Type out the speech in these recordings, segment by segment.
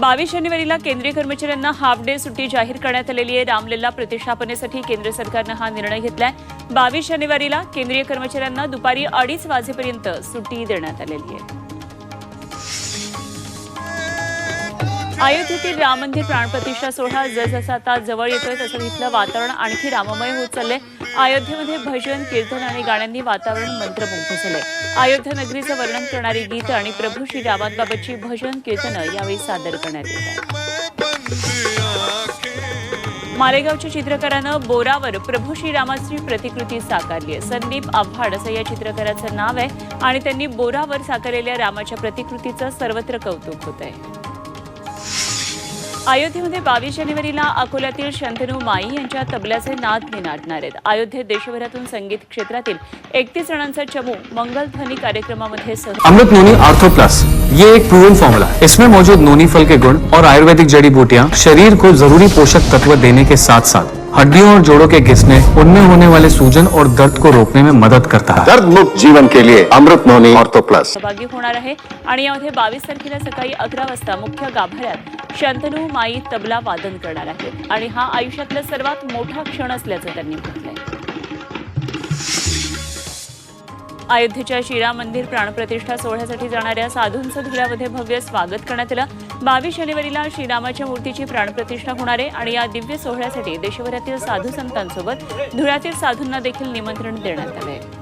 बावीस जानेवारीला केंद्रीय कर्मचाऱ्यांना हाफ डे सुट्टी जाहीर करण्यात आलेली आहे. रामलल्ला प्रतिष्ठापनेसाठी केंद्र सरकारनं हा निर्णय घेतलाय. बावीस जानेवारीला केंद्रीय कर्मचाऱ्यांना दुपारी अडीच वाजेपर्यंत सुट्टी देण्यात आलेली आहे. अयोध्येतील राम मंदिर प्राणप्रतिष्ठा सोहळा जसजसा आता जवळ येतोय तसं तिथलं वातावरण आणखी राममय होत चाललंय. अयोध्येमध्ये भजन कीर्तन आणि गाण्यांनी वातावरण मंत्रमुग्ध झालंय. अयोध्या नगरीचं वर्णन करणारी गीतं आणि प्रभू श्रीरामांबाबतची भजन कीर्तनं यावेळी सादर करण्यात मालेगावच्या चित्रकारानं बोरावर प्रभू श्रीरामाची प्रतिकृती साकारली आहे. संदीप आव्हाड असं या चित्रकाराचं नाव आहे आणि त्यांनी बोरावर साकारलेल्या रामाच्या प्रतिकृतीचं सर्वत्र कौतुक होत आहे अयोध्येमध्ये बावीस जानेवारीला अकोल्यातील शंतनू माई यांच्या तबल्याचे नाद निनादणार आहेत. अयोध्येत देशभरातून संगीत क्षेत्रातील एकतीस जणांचा चमू मंगलध्वनी कार्यक्रमामध्ये सह अमृत नोनी आर्थो प्लस. ये एक प्रूवन फॉर्मूला इसमें मौजूद नोनी फल के गुण और आयुर्वेदिक जड़ी बूटियाँ शरीर को जरूरी पोषक तत्व देने के साथ साथ हड्डियों और जोड़ों के घिसने उनमें होने वाले सूजन और दर्द को रोकने में मदद करता है। दर्द मुक्त जीवन के लिए अमृत नोनी ऑर्थो प्लस। सहभागी होणार आहे. आणि यामध्ये बावीस तारखेला सकाळी अकरा वाजता मुख्य गाभाऱ्यात शंतनू माई तबला वादन करणार आहेत. आणि हा आयुष्यातला सर्वात मोठा क्षण असल्याचं त्यांनी म्हटलंय. अयोध्येच्या श्रीराम मंदिर प्राणप्रतिष्ठा सोहळ्यासाठी जाणाऱ्या साधूंचं धुळ्यामध्ये भव्य स्वागत करण्यात आलं. बावीस जानेवारीला श्रीरामाच्या मूर्तीची प्राणप्रतिष्ठा होणार आहे आणि या दिव्य सोहळ्यासाठी देशभरातील साधू संतांसोबत धुळ्यातील साधूंना देखील निमंत्रण देण्यात आलं आहे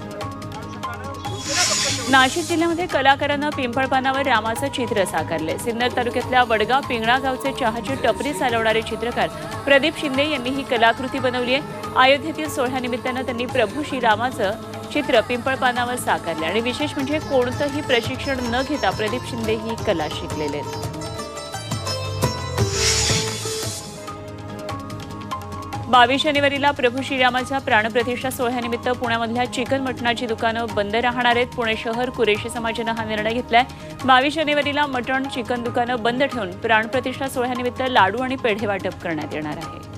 नाशिक जिल्ह्यामध्ये कलाकारांना पिंपळपानावर रामाचं चित्र साकारले सिन्नर तालुक्यातल्या वडगाव पिंगळा गावचे चहाची टपरी चालवणारे चित्रकार प्रदीप शिंदे यांनी ही कलाकृती बनवली आहे अयोध्येतील सोहळ्यानिमित्तानं त्यांनी प्रभू श्रीरामाचं चित्र पिंपळपानावर साकारले आणि विशेष म्हणजे कोणतंही प्रशिक्षण न घेता प्रदीप शिंदे ही कला शिकलेले आहेत. बावीस जानेवारीला प्रभू श्रीरामाच्या प्राणप्रतिष्ठा सोहळ्यानिमित्त पुण्यामधल्या चिकन मटणाची दुकानं बंद राहणार आहेत. पुणे शहर कुरेशी समाजानं हा निर्णय घेतलाय. बावीस जानेवारीला मटण चिकन दुकानं बंद ठेवून प्राणप्रतिष्ठा सोहळ्यानिमित्त लाडू आणि पेढे वाटप करण्यात येणार आहे.